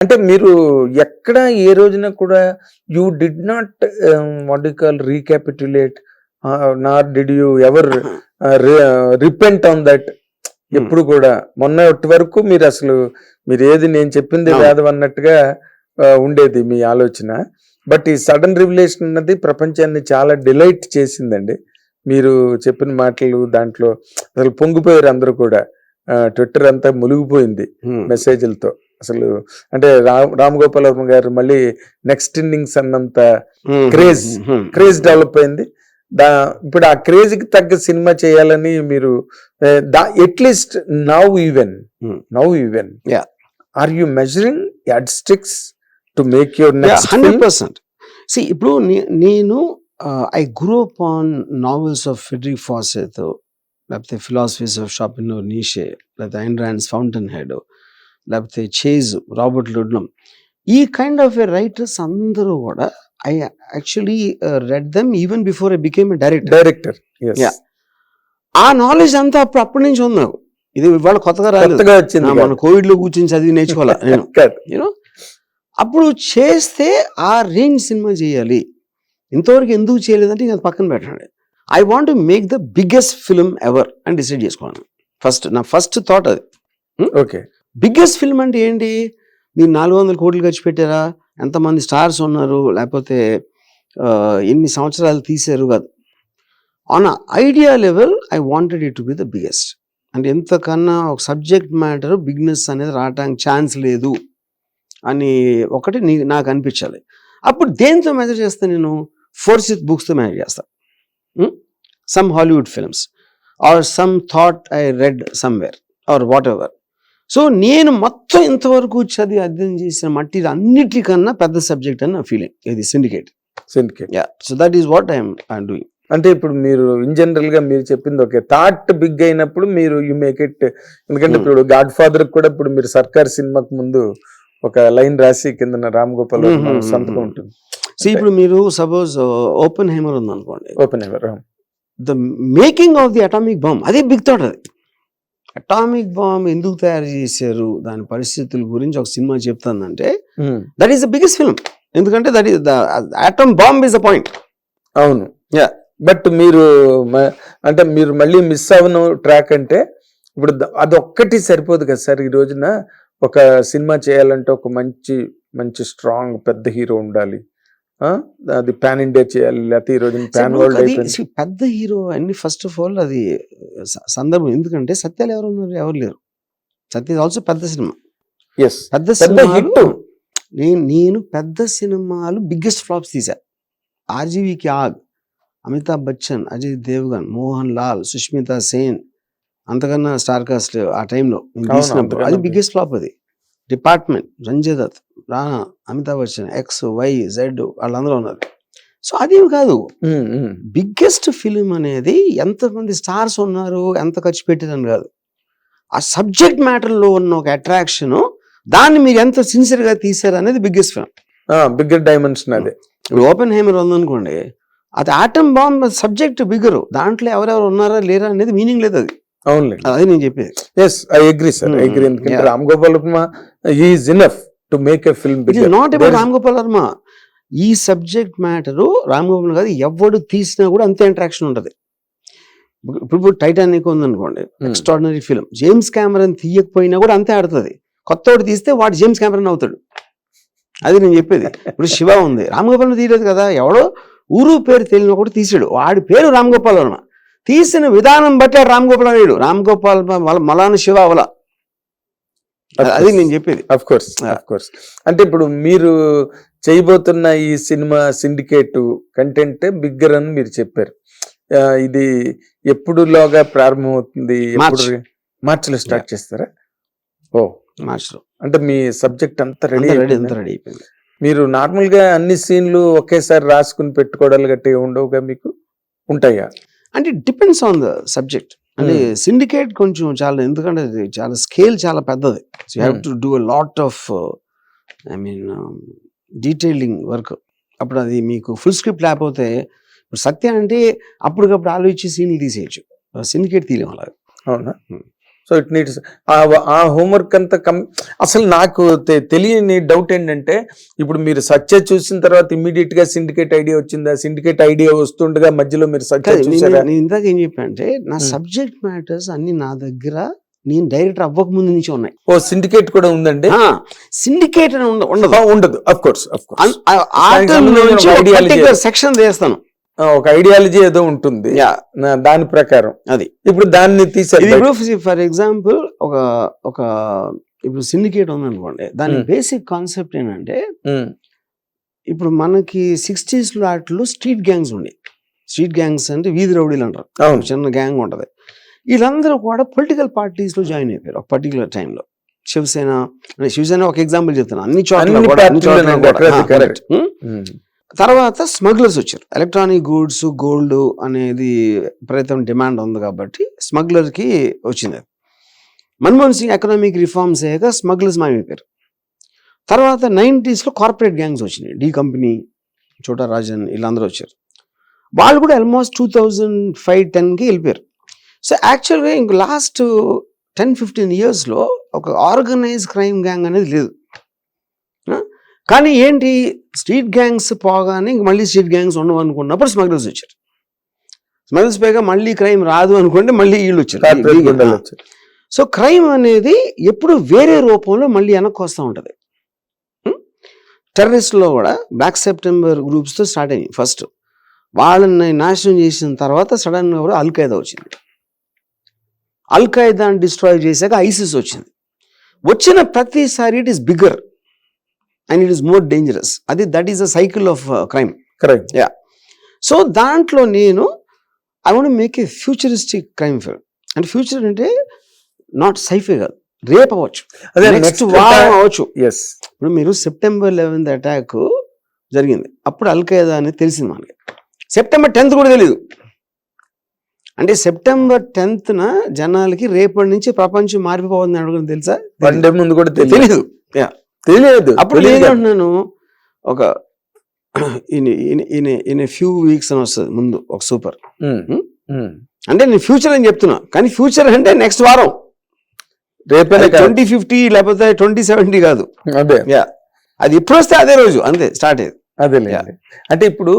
అంటే మీరు ఎక్కడ ఏ రోజున కూడా you did not what you call recapitulate not did you ever repent on that ఎప్పుడు కూడా. మొన్నటి వరకు మీరు అసలు మీరు ఏది నేను చెప్పింది. వేదం అన్నట్టుగా ఆ, ఉండేది మీ ఆలోచన. బట్ ఈ సడన్ రివిలేషన్ అన్నది ప్రపంచాన్ని చాలా డిలైట్ చేసిందండి. మీరు చెప్పిన మాటలు దాంట్లో అసలు పొంగిపోయారు అందరూ కూడా. ట్విట్టర్ అంతా మునిగిపోయింది Hmm. మెసేజ్లతో అసలు అంటే రామ్ రామ్ గోపాల్ వర్మ గారు మళ్ళీ నెక్స్ట్ ఇన్నింగ్స్ అన్నంత. Hmm. క్రేజ్ డెవలప్ అయింది దా ఇప్పుడు ఆ క్రేజ్కి తగ్గ సినిమా చేయాలని మీరు at least now even Hmm. Now even. Are you measuring yardsticks to make your hundred percent see ఇప్పుడు నేను I grew up on novels of Frederick Forsyth లేకపోతే ఫిలాసఫీస్ ఆఫ్ షాపిన్ నీషే లేకపోతే ఐన్ ర్యాండ్స్ ఫౌంటైన్ హెడ్ లేకపోతే Chase Robert Ludlum ఈ kind of a writers అందరూ కూడా I actually read them even before I became a director director. ఆ knowledge అంతా అప్పుడు అప్పటి నుంచి ఉంది నాకు. ఇది ఇవాళ కొత్తగా రాలేదు. మన కోవిడ్లో కూర్చొని చదివి నేర్చుకోవాలా? నేను. యూనో అప్పుడు చేస్తే ఆ రేంజ్ సినిమా చేయాలి. ఇంతవరకు ఎందుకు చేయలేదంటే ఇంకా పక్కన పెట్టండి. I want make the biggest film ever అని డిసైడ్ చేసుకోవాలి ఫస్ట్ నా ఫస్ట్ థాట్ అది. ఓకే బిగ్గెస్ట్ ఫిల్మ్ అంటే ఏంటి? మీరు నాలుగు వందల కోట్లు ఖర్చు పెట్టారా? ఎంతమంది స్టార్స్ ఉన్నారు? లేకపోతే ఎన్ని సంవత్సరాలు తీశారు? కాదు. On idea level I wanted it to be the biggest అంటే ఎంతకన్నా ఒక సబ్జెక్ట్ మ్యాటర్ బిగ్నెస్ అనేది రావడానికి ఛాన్స్ లేదు అని ఒకటి నీ నాకు అనిపించాలి. అప్పుడు దేంతో మెజర్ చేస్తాను నేను? ఫోర్సిత్ బుక్స్తో మేనేజ్ చేస్తాను some Hollywood films or some thought I read somewhere or whatever so నేను మొత్తం ఇంతవరకు చదివి అధ్యయనం చేసిన మట్టి అన్నిటికన్నా పెద్ద సబ్జెక్ట్ అని నా ఫీలింగ్ ఇది syndicate syndicate yeah so that is what I'm I'm doing అంటే ఇప్పుడు మీరు ఇన్ జనరల్గా మీరు చెప్పింది ఓకే. థాట్ బిగ్ అయినప్పుడు మీరు యు మేక్ ఇట్ ఎందుకంటే Hmm. ఇప్పుడు గాడ్ ఫాదర్ కూడా ఇప్పుడు మీరు సర్కార్ సినిమాకి ముందు ఒక లైన్ రాసి కింద రామ్ గోపాల్ Hmm, hmm, సంతకం. ఉంటుంది. సో ఇప్పుడు మీరు సపోజ్ ఓపెన్ హేమర్ ఉంది అనుకోండి Oppenheimer the making of the atomic bomb అదే బిగ్ థాట్ అది. అటామిక్ బాంబ్ ఎందుకు తయారు చేశారు? దాని పరిస్థితుల గురించి ఒక సినిమా చెప్తుందంటే that is the biggest film ఎందుకంటే that is the atom bomb is the point అవును. Yeah. బట్ మీరు అంటే మీరు మళ్ళీ మిస్ అవ్వను ట్రాక్ అంటే ఇప్పుడు అదొక్కటి సరిపోదు కదా సార్. ఈ రోజున ఒక సినిమా చేయాలంటే ఒక మంచి మంచి స్ట్రాంగ్ పెద్ద హీరో ఉండాలి? అది పాన్ ఇండియా చేయాలి లేకపోతే ఈ రోజున పాన్ వరల్డ్ అయిపోయింది. పెద్ద హీరో అన్ని ఫస్ట్ ఆఫ్ ఆల్ అది సందర్భం. ఎందుకంటే సత్యాలు ఎవరు ఉన్నారు? ఎవరు లేరు. సత్య ఆల్సో పెద్ద సినిమా. ఎస్ పెద్ద పెద్ద సినిమాలు హిట్ నేను నేను పెద్ద సినిమాలు బిగ్గెస్ట్ ఫ్లాప్స్ తీసా ఆర్జీవికి ఆగ్. అమితాబ్ బచ్చన్ అజయ్ దేవ్గన్ మోహన్ లాల్ సుష్మితా సేన్ అంతకన్నా స్టార్ కాస్ట్ ఆ టైంలో తీసినప్పుడు. అది బిగ్గెస్ట్ ఫ్లాప్ అది. Department Dutt Rana Amitabh Bachchan X Y Z వాళ్ళందరూ ఉన్నారు. సో అది కాదు. బిగ్గెస్ట్ ఫిలిం అనేది ఎంతమంది స్టార్స్ ఉన్నారు ఎంత ఖర్చు పెట్టారని కాదు. ఆ సబ్జెక్ట్ మ్యాటర్లో ఉన్న ఒక అట్రాక్షన్ దాన్ని మీరు ఎంత సిన్సియర్గా తీశారు అనేది బిగ్గెస్ట్ ఫిలిం. బిగ్గర్ డైమెన్షన్ అదే. ఇప్పుడు ఓపెన్ హేమర్ ఉందనుకోండి అది ఆటమ్ బాంబ్ సబ్జెక్ట్ బిగ్గరు. దాంట్లో ఎవరెవరు ఉన్నారా లేరా అనేది మీనింగ్ లేదు అది. అవునులే అది నేను చెప్పేది. Yes I agree sir I agree ఎందుకంటే. Ram Gopal Varma is enough to make a film not about Ram Gopal Varma ఈ సబ్జెక్ట్ మ్యాటరు రామ్ గోపాల్ కాదు ఎవడు తీసినా కూడా అంతే ఇంట్రాక్షన్ ఉంటుంది. ఇప్పుడు టైటానిక్ ఉందనుకోండి. ఎక్స్ట్రాడినరీ ఫిలిం జేమ్స్ కెమెరన్ తీయకపోయినా కూడా అంతే ఆడుతుంది. కొత్త వాడు తీస్తే వాడు జేమ్స్ కెమెరన్ అవుతాడు. అది నేను చెప్పేది. ఇప్పుడు శివ ఉంది. రామ్ గోపాల్ తీయలేదు కదా ఎవడో ఊరు పేరు తెలియని ఒకటి తీసాడు. వాడి పేరు రామ్ గోపాల్ వర్మ తీసిన విధానం బట్టే రామ్ గోపాల్ అయ్యాడు రామ్ గోపాల్ మలాను శివ అవల. అది నేను చెప్పేది. Of course. అఫ్ కోర్స్ అంటే ఇప్పుడు మీరు చేయబోతున్న ఈ సినిమా సిండికేట్ కంటెంట్ బిగ్గర్ అని మీరు చెప్పారు. ఇది ఎప్పుడులోగా ప్రారంభమవుతుంది? ఎప్పుడు మార్చ్. మార్చిలో స్టార్ట్ చేస్తారా? ఓ. మార్చిలో. అంటే మీ సబ్జెక్ట్ అంతా రెడీ రెడీ అంతా రెడీ అయిపోయింది. మీరు నార్మల్గా అన్ని సీన్లు ఒకేసారి రాసుకుని పెట్టుకోవడాలు గట్టి ఉండవుగా మీకు? ఉంటాయా? అంటే డిపెండ్స్ ఆన్ ద సబ్జెక్ట్. అంటే Hmm. సిండికేట్ కొంచెం చాలా ఎందుకంటే అది చాలా స్కేల్ చాలా పెద్దది so you have. To do a lot of I mean detailing work అప్పుడు అది మీకు ఫుల్ స్క్రిప్ట్ లేకపోతే ఇప్పుడు సత్య అంటే అప్పటికప్పుడు ఆలోచించి సీన్లు తీసేయచ్చు సిండికేట్ తీయలేం అలా అవునా. So it needs a homework అంతా కం అసలు నాకు తెలియని డౌట్ ఏంటంటే ఇప్పుడు మీరు సత్య చూసిన తర్వాత ఇమ్మీడియట్గా సిండికేట్ ఐడియా వచ్చిందా? సిండికేట్ ఐడియా వస్తుండగా మధ్యలో మీరు సత్య చూసారా? నేను ఇందాక ఏం చెప్పా అంటే నా Hmm. సబ్జెక్ట్ మ్యాటర్స్ అన్ని నా దగ్గర నేను డైరెక్టర్ అవ్వక ముందు నుంచి ఉన్నాయి. ఓ సిండికేట్ కూడా ఉందండి? సిండికేట్ అని ఉండ- ఉండదు. ఉండదు. Of course. సెక్షన్ తీస్తాను. ఒక ఐడియాలజీ ఏదో ఉంటుంది. దాని ప్రకారం. అది. ఇప్పుడు దాన్ని ఇప్పుడు ఫర్ ఎగ్జాంపుల్ ఒక ఒక ఇప్పుడు సిండికేట్ ఉంది అనుకోండి దాని. బేసిక్ కాన్సెప్ట్ ఏంటంటే ఇప్పుడు మనకి సిక్స్టీస్లో వాటిలో స్ట్రీట్ గ్యాంగ్స్ ఉండే. స్ట్రీట్ గ్యాంగ్స్ అంటే వీధి రౌడీలు అంటారు. చిన్న గ్యాంగ్ ఉంటది. వీళ్ళందరూ కూడా పొలిటికల్ పార్టీస్లో జాయిన్ అయిపోయారు ఒక పర్టికులర్ టైంలో శివసేన శివసేన ఒక ఎగ్జాంపుల్ చెప్తాను అన్ని చోట్ల తర్వాత స్మగ్లర్స్ వచ్చారు. ఎలక్ట్రానిక్ గూడ్స్ గోల్డ్ అనేది ప్రయత్నం డిమాండ్ ఉంది కాబట్టి స్మగ్లర్కి వచ్చింది. మన్మోహన్ సింగ్ ఎకనామిక్ రిఫార్మ్స్ అయ్యాక స్మగ్లర్స్ మాయమైపోయారు తర్వాత నైంటీస్లో కార్పొరేట్ గ్యాంగ్స్ వచ్చినాయి. డి కంపెనీ చోటా రాజన్ వీళ్ళందరూ వచ్చారు. వాళ్ళు కూడా ఆల్మోస్ట్ టూ థౌజండ్ ఫైవ్ టెన్కి వెళ్ళిపోయారు. సో యాక్చువల్గా ఇంక లాస్ట్ టెన్ ఫిఫ్టీన్ ఇయర్స్లో ఒక ఆర్గనైజ్ క్రైమ్ గ్యాంగ్ అనేది లేదు. కానీ ఏంటి? స్ట్రీట్ గ్యాంగ్స్ పోగానే ఇంక మళ్ళీ స్ట్రీట్ గ్యాంగ్స్ ఉండవు అనుకున్నప్పుడు స్మగ్లర్స్ వచ్చారు. స్మగ్లర్స్ పోయాక మళ్ళీ క్రైమ్ రాదు అనుకుంటే మళ్ళీ వీళ్ళు వచ్చారు. సో క్రైమ్ అనేది ఎప్పుడు వేరే రూపంలో మళ్ళీ వెనక్కి వస్తూ ఉంటుంది. టెర్రరిస్ట్లో కూడా బ్లాక్ సెప్టెంబర్ గ్రూప్స్తో స్టార్ట్ అయ్యింది ఫస్ట్ వాళ్ళని నాశనం చేసిన తర్వాత సడన్గా కూడా అల్ ఖైదా వచ్చింది అల్ ఖైదాని డిస్ట్రాయ్ చేశాక ఐసిస్ వచ్చింది. వచ్చిన ప్రతిసారి it is bigger. And it is more dangerous అది that is a cycle of crime correct so దాంట్లో నేను I want make a futuristic crime film అంటే ఫ్యూచర్ అంటే నాట్ సైఫే కాదు. రేపు అవ్వచ్చు. అదే నెక్స్ట్ వారం అవ్వచ్చు. ఎస్ ఇప్పుడు మీరు సెప్టెంబర్ లెవెన్త్ అటాక్ జరిగింది. అప్పుడు అల్ఖైదా అని తెలిసింది మనకి. సెప్టెంబర్ టెన్త్ కూడా తెలియదు అంటే సెప్టెంబర్ టెన్త్న జనాలకి రేపటి నుంచి ప్రపంచం మారిపోతుంది అడుగుని తెలుసా? వన్ డే ముందు కూడా తెలియదు తెలియదు తెలియదు అప్పుడు. నేను ఒక ఇన్ ఇన్ ఫ్యూ వీక్స్ అని వస్తుంది ముందు ఒక సూపర్. అంటే నేను ఫ్యూచర్ అని చెప్తున్నా కానీ ఫ్యూచర్ అంటే నెక్స్ట్ వారం. కాదు. ట్వంటీ ఫిఫ్టీ లేకపోతే ట్వంటీ సెవెంటీ కాదు. అదే. అది ఎప్పుడు వస్తే అదే రోజు అంతే స్టార్ట్ అయ్యేది. అదే అంటే ఇప్పుడు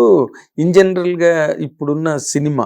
ఇన్ జనరల్గా ఇప్పుడున్న సినిమా